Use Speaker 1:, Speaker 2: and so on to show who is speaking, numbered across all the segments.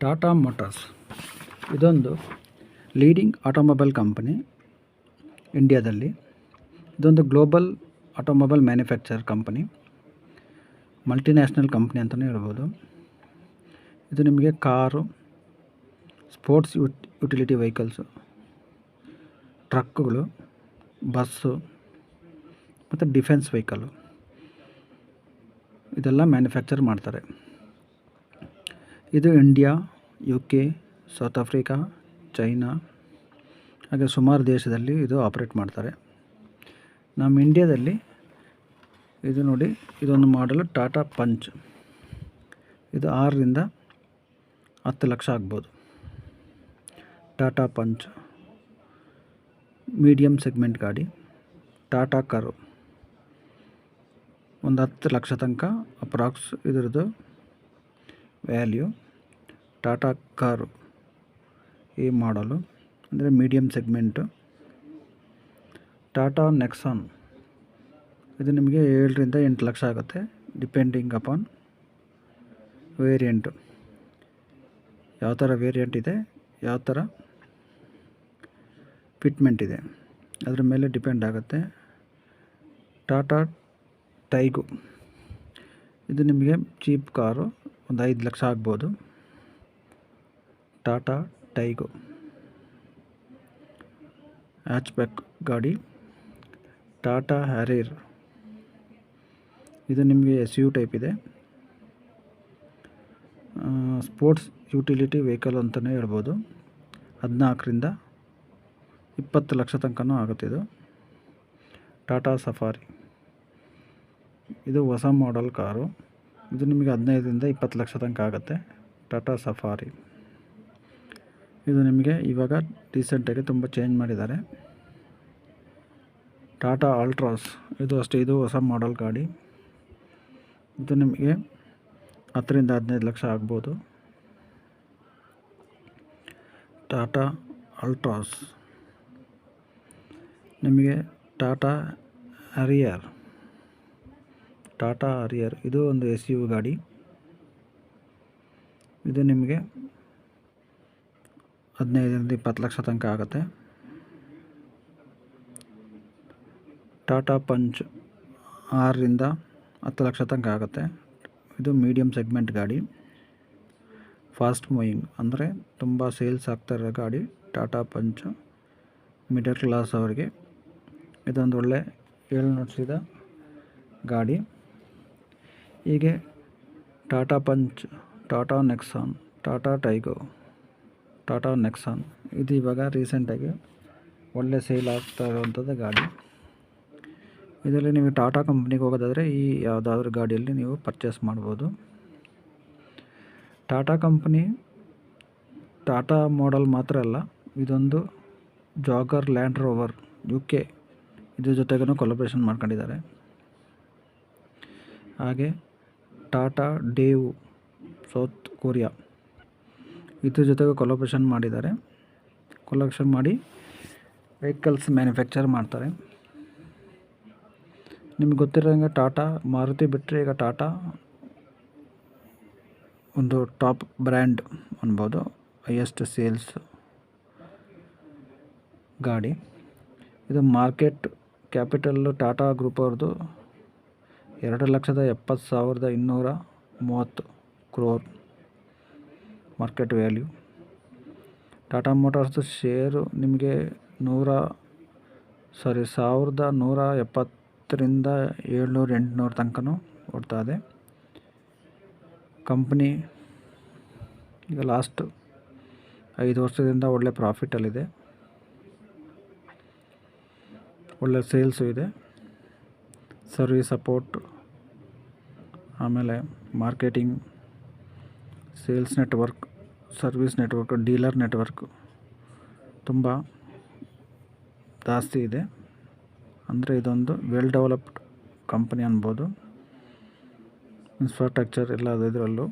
Speaker 1: Tata motors ಇದೊಂದು leading automobile company ಇಂಡಿಯಾದಲ್ಲಿ ಇದೊಂದು global automobile manufacture company multinational company ಅಂತಲೇ ಹೇಳ್ಬೋದು. ಇದು ನಿಮಗೆ car sports ut utility vehicles ಟ್ರಕ್ಗಳು ಬಸ್ಸು ಮತ್ತು ಡಿಫೆನ್ಸ್ ವೆಹಿಕಲ್ಲು ಇದೆಲ್ಲ ಮ್ಯಾನುಫ್ಯಾಕ್ಚರ್ ಮಾಡ್ತಾರೆ. ಇದು India U K South Africa China ಹಾಗೆ ಸುಮಾರು ದೇಶದಲ್ಲಿ ಇದು ಆಪ್ರೇಟ್ ಮಾಡ್ತಾರೆ. ನಮ್ಮ ಇಂಡಿಯಾದಲ್ಲಿ ಇದು ನೋಡಿ, ಇದೊಂದು ಮಾಡಲು ಟಾಟಾ ಪಂಚ್ ಇದು ಆರರಿಂದ ಹತ್ತು ಲಕ್ಷ ಆಗ್ಬೋದು. ಟಾಟಾ ಪಂಚ್ ಮೀಡಿಯಮ್ ಸೆಗ್ಮೆಂಟ್ ಗಾಡಿ. ಟಾಟಾ ಕಾರು ಒಂದು ಹತ್ತು ಲಕ್ಷ ತನಕ ಅಪ್ರಾಕ್ಸ್ ಇದರದ್ದು ವ್ಯಾಲ್ಯೂ ಟಾಟಾ ಕಾರು ಈ ಮಾಡಲು, ಅಂದರೆ ಮೀಡಿಯಮ್ ಸೆಗ್ಮೆಂಟು. ಟಾಟಾ ನೆಕ್ಸಾನ್. ಇದು ನಿಮಗೆ ಏಳರಿಂದ ಎಂಟು ಲಕ್ಷ ಆಗುತ್ತೆ, ಡಿಪೆಂಡಿಂಗ್ ಅಪಾನ್ ವೇರಿಯಂಟು. ಯಾವ ಥರ ವೇರಿಯಂಟ್ ಇದೆ, ಯಾವ ಥರ ಫಿಟ್ಮೆಂಟ್ ಇದೆ, ಅದ್ರ ಮೇಲೆ ಡಿಪೆಂಡ್ ಆಗುತ್ತೆ. ಟಾಟಾ ಟೈಗು. ಇದು ನಿಮಗೆ ಚೀಪ್ ಕಾರು, ಒಂದು ಐದು ಲಕ್ಷ ಆಗ್ಬೋದು. ಟಾಟಾ ಟೈಗೋ. ಹ್ಯಾಚ್ಬ್ಯಾಕ್ ಗಾಡಿ. ಟಾಟಾ ಹ್ಯಾರಿಯರ್. ಇದು ನಿಮಗೆ ಎಸ್ ಯು ಟೈಪ್ ಇದೆ. ಸ್ಪೋರ್ಟ್ಸ್ ಯುಟಿಲಿಟಿ ವೆಹಿಕಲ್ ಅಂತಲೇ ಹೇಳ್ಬೋದು. ಹದಿನಾಲ್ಕರಿಂದ ಇಪ್ಪತ್ತು ಲಕ್ಷ ತನಕನೂ ಆಗುತ್ತೆ ಟಾಟಾ ಸಫಾರಿ. ಇದು ಹೊಸ ಮಾಡೆಲ್ ಕಾರು. ಇದು ನಿಮಗೆ ಹದಿನೈದರಿಂದ ಇಪ್ಪತ್ತು ಲಕ್ಷ ತನಕ ಆಗುತ್ತೆ. ಟಾಟಾ ಸಫಾರಿ. ಇದು ನಿಮಗೆ ಇವಾಗ ರೀಸೆಂಟಾಗಿ ತುಂಬ ಚೇಂಜ್ ಮಾಡಿದ್ದಾರೆ. ಟಾಟಾ ಅಲ್ಟ್ರಾಸ್ ಇದು ಅಷ್ಟೇ, ಇದು ಹೊಸ ಮಾಡೆಲ್ ಗಾಡಿ. ಇದು ನಿಮಗೆ ಹತ್ತರಿಂದ ಹದಿನೈದು ಲಕ್ಷ ಆಗ್ಬೋದು. ಟಾಟಾ ಅಲ್ಟ್ರಾಸ್ ನಿಮಗೆ ಟಾಟಾ ಹರಿಯರ್ ಟಾಟಾ ಹರಿಯರ್ ಇದು ಒಂದು ಎಸ್ ಯು ಗಾಡಿ. ಇದು ನಿಮಗೆ ಹದಿನೈದರಿಂದ ಇಪ್ಪತ್ತು ಲಕ್ಷ ತನಕ ಆಗುತ್ತೆ. ಟಾಟಾ ಪಂಚ್ ಆರರಿಂದ ಹತ್ತು ಲಕ್ಷ ತನಕ ಆಗುತ್ತೆ. ಇದು ಮೀಡಿಯಮ್ ಸೆಗ್ಮೆಂಟ್ ಗಾಡಿ. ಫಾಸ್ಟ್ ಮೂವಿಂಗ್ ಅಂದರೆ ತುಂಬ ಸೇಲ್ಸ್ ಆಗ್ತಾ ಇರೋ ಗಾಡಿ ಟಾಟಾ ಪಂಚ್ ಮಿಡಲ್ ಕ್ಲಾಸ್ ಅವರಿಗೆ. ಇದೊಂದು ಒಳ್ಳೆ ಏಳು ನಡೆಸಿದ ಗಾಡಿ. ಹೀಗೆ Tata Punch, Tata Nexon, Tata Tigor Tata Nexon. ಇದು ಇವಾಗ ರೀಸೆಂಟಾಗಿ ಒಳ್ಳೆ ಸೇಲ್ ಆಗ್ತಾ ಇರುವಂಥದ್ದು ಗಾಡಿ. ಇದರಲ್ಲಿ ನೀವು ಟಾಟಾ ಕಂಪ್ನಿಗೆ ಹೋಗೋದಾದರೆ ಈ ಯಾವುದಾದ್ರೂ ಗಾಡಿಯಲ್ಲಿ ನೀವು ಪರ್ಚೇಸ್ ಮಾಡ್ಬೋದು. ಟಾಟಾ ಕಂಪ್ನಿ ಟಾಟಾ ಮಾಡಲ್ ಮಾತ್ರ ಅಲ್ಲ, ಇದೊಂದು Jaguar Land Rover U K ಇದ್ರ ಜೊತೆಗೂ ಕೊಲಬ್ರೇಷನ್ ಮಾಡ್ಕೊಂಡಿದ್ದಾರೆ. ಹಾಗೆ ಟಾಟಾ ಡೇವು ಸೌತ್ ಕೊರಿಯಾ ಇದ್ರ ಜೊತೆಗೆ ಕೊಲಾಬ್ರೇಷನ್ ಮಾಡಿದ್ದಾರೆ. ಕೊಲಾಬ್ರೇಷನ್ ಮಾಡಿ ವೆಹಿಕಲ್ಸ್ ಮ್ಯಾನುಫ್ಯಾಕ್ಚರ್ ಮಾಡ್ತಾರೆ. ನಿಮ್ಗೆ ಗೊತ್ತಿರೋಂಗೆ ಟಾಟಾ ಮಾರುತಿ ಬಿಟ್ಟರೆ ಈಗ ಟಾಟಾ ಒಂದು ಟಾಪ್ ಬ್ರ್ಯಾಂಡ್ ಅನ್ಬೋದು ಹೈಯೆಸ್ಟ್ ಸೇಲ್ಸ್ ಗಾಡಿ. ಇದು ಮಾರ್ಕೆಟ್ ಕ್ಯಾಪಿಟಲ್ಲು ಟಾಟಾ ಗ್ರೂಪ್ ಅವ್ರದ್ದು ಎರಡು ಲಕ್ಷದ ಎಪ್ಪತ್ತು ಸಾವಿರದ ಇನ್ನೂರ ಮೂವತ್ತು ಕ್ರೋರ್ ಮಾರ್ಕೆಟ್ ವ್ಯಾಲ್ಯೂ ಟಾಟಾ ಮೋಟಾರ್ಸ್ದು ಶೇರು ನಿಮಗೆ ನೂರ ಸಾರಿ ಸಾವಿರದ ನೂರ ಎಪ್ಪತ್ತರಿಂದ ಏಳ್ನೂರು, ಎಂಟುನೂರು ತನಕನೂ ಓಡ್ತಾ ಇದೆ. ಕಂಪ್ನಿ ಈಗ ಲಾಸ್ಟ್ ಐದು ವರ್ಷದಿಂದ ಒಳ್ಳೆ ಪ್ರಾಫಿಟಲ್ಲಿದೆ ಒಳ್ಳೆ ಸೇಲ್ಸು ಇದೆ. ಸರ್ವಿಸ್ ಸಪೋರ್ಟ್ ಆಮೇಲೆ marketing sales network service network, dealer network ತುಂಬ ಜಾಸ್ತಿ ಇದೆ. ಅಂದರೆ ಇದೊಂದು ವೆಲ್ ಡೆವಲಪ್ಡ್ ಕಂಪನಿ ಅನ್ಬೋದು. ಇನ್ಫ್ರಾಸ್ಟ್ರಕ್ಚರ್ ಎಲ್ಲ ಇದರಲ್ಲೂ.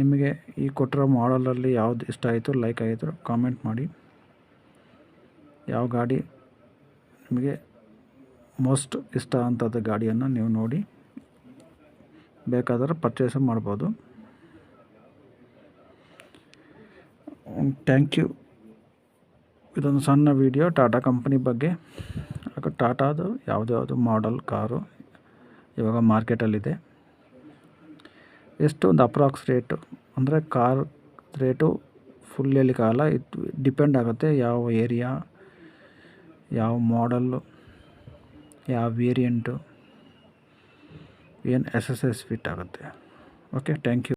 Speaker 1: ನಿಮಗೆ ಈ ಕೊಟ್ಟಿರೋ ಮಾಡಲಲ್ಲಿ ಯಾವ್ದು ಇಷ್ಟ ಆಯಿತು ಲೈಕ್ ಆಯಿತು ಕಾಮೆಂಟ್ ಮಾಡಿ. ಯಾವ ಗಾಡಿ ನಿಮಗೆ ಮೋಸ್ಟ್ ಇಷ್ಟ ಅಂಥದ್ದು ಗಾಡಿಯನ್ನು ನೀವು ನೋಡಿ. ಬೇಕಾದರೆ ಪರ್ಚೇಸ್ ಮಾಡ್ಬೋದು. ಥ್ಯಾಂಕ್ ಯು ಇದೊಂದು ಸಣ್ಣ ವಿಡಿಯೋ ಟಾಟಾ ಕಂಪ್ನಿ ಬಗ್ಗೆ. ಟಾಟಾದು ಯಾವುದ್ಯಾವುದು ಮಾಡೆಲ್ ಕಾರು ಇವಾಗ ಮಾರ್ಕೆಟಲ್ಲಿದೆ ಎಷ್ಟು ಒಂದು ಅಪ್ರಾಕ್ಸ್ ರೇಟು ಅಂದರೆ ಕಾರ್ ರೇಟು ಫುಲ್ ಕಾಲ ಇದು ಡಿಪೆಂಡ್ ಆಗುತ್ತೆ ಯಾವ ಏರಿಯಾ ಯಾವ ಮಾಡಲ್ಲು ಯಾವ ವೇರಿಯಂಟು ಏನು ಎಸ್ ಎಸ್ ಎಸ್ ಫಿಟ್ ಆಗುತ್ತೆ. Okay thank you